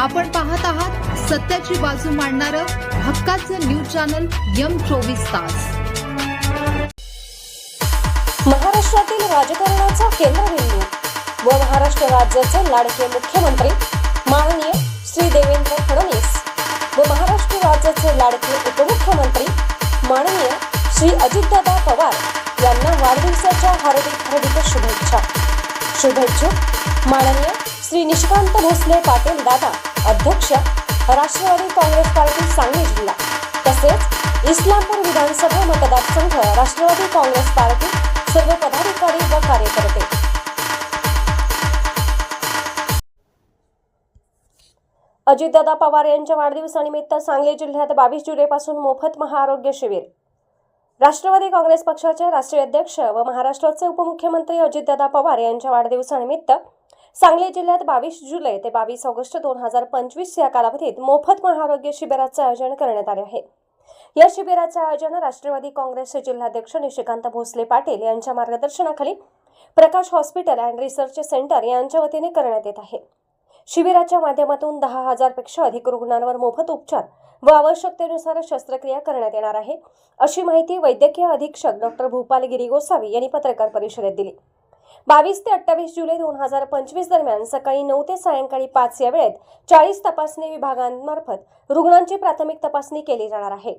आपण पाहत आहात सत्याची बाजू मांडणारं हक्काचं न्यूज चॅनल यम चोवीस तास. महाराष्ट्रातील राजकारणाचा केंद्रबिंदू व महाराष्ट्र राज्याचे लाडके मुख्यमंत्री माननीय श्री देवेंद्र फडणवीस व महाराष्ट्र राज्याचे लाडके उपमुख्यमंत्री माननीय श्री अजितदादा पवार यांना वाढदिवसाच्या हार्दिक हार्दिक शुभेच्छा. शुभेच्छुक माननीय श्री निशिकांत भोसले पाटील दादा अध्यक्ष राष्ट्रवादी काँग्रेस पार्टी सांगली जिल्हा तसेच इस्लामपूर विधानसभा मतदारसंघ राष्ट्रवादी काँग्रेस पार्टी सर्व पदाधिकारी व कार्यकर्ते. अजितदादा पवार यांच्या वाढदिवसानिमित्त सांगली जिल्ह्यात बावीस जुलैपासून मोफत महाआरोग्य शिबिर. राष्ट्रवादी काँग्रेस पक्षाचे राष्ट्रीय अध्यक्ष व महाराष्ट्राचे उपमुख्यमंत्री अजितदादा पवार यांच्या वाढदिवसानिमित्त सांगली जिल्ह्यात बावीस जुलै ते बावीस ऑगस्ट दोन हजार पंचवीस या कालावधीत मोफत महाआरोग्य शिबिराचे आयोजन करण्यात आले आहे. या शिबिराचे आयोजन राष्ट्रवादी काँग्रेसचे जिल्हाध्यक्ष निशिकांत भोसले पाटील यांच्या मार्गदर्शनाखाली Prakash hospital and research centre यांच्या वतीने करण्यात येत आहे. शिबिराच्या माध्यमातून दहा हजारपेक्षा अधिक रुग्णांवर मोफत उपचार व आवश्यकतेनुसार शस्त्रक्रिया करण्यात येणार आहे अशी माहिती वैद्यकीय अधीक्षक डॉक्टर भूपाल गिरी गोसावी यांनी पत्रकार परिषदेत दिली. बावीस ते अठ्ठावीस जुलै दोन हजार पंचवीस दरम्यान सकाळी नऊ ते सायंकाळी पाच या वेळेत चाळीस तपासणी विभागांमार्फत रुग्णांची प्राथमिक तपासणी केली जाणार आहे.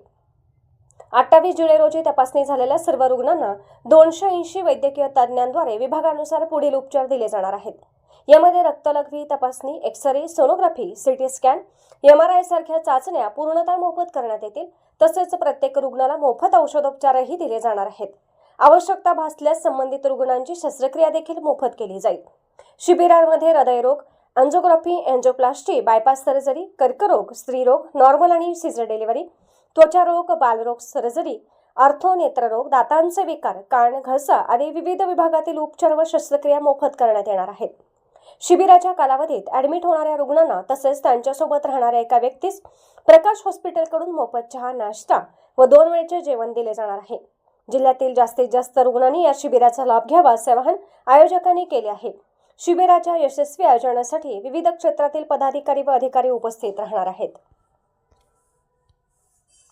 अठ्ठावीस जुलै रोजी तपासणी झालेल्या सर्व रुग्णांना दोनशे ऐंशी वैद्यकीय तज्ज्ञांद्वारे विभागानुसार पुढील उपचार दिले जाणार आहेत. यामध्ये रक्तलघवी तपासणी X-ray sonography CT scan M R I सारख्या चाचण्या पूर्णतः मोफत करण्यात येतील तसेच प्रत्येक रुग्णाला मोफत औषधोपचारही दिले जाणार आहेत. आवश्यकता भासल्यास संबंधित रुग्णांची शस्त्रक्रिया देखील मोफत केली जाईल. शिबिरांमध्ये हृदयरोग अँजोग्राफी अँजोप्लास्टी बायपास सर्जरी कर्करोग स्त्रीरोग नॉर्मल आणि सिझर डिलिव्हरी त्वचारोग बालरोग सर्जरी ऑर्थो नेत्ररोग दातांचे विकार कान घसा आदी विविध विभागातील उपचार व शस्त्रक्रिया मोफत करण्यात येणार आहेत. शिबिराच्या कालावधीत ऍडमिट होणाऱ्या रुग्णांना तसेच त्यांच्यासोबत राहणाऱ्या एका व्यक्तीस प्रकाश हॉस्पिटलकडून मोफत चहा नाश्ता व दोन वेळचे जेवण दिले जाणार आहे. जिल्ह्यातील जास्तीत जास्त रुग्णांनी या शिबिराचा लाभ घ्यावा असे आवाहन आयोजकांनी केले आहे. शिबिराच्या यशस्वी आयोजनासाठी विविध क्षेत्रातील पदाधिकारी व अधिकारी उपस्थित राहणार आहेत.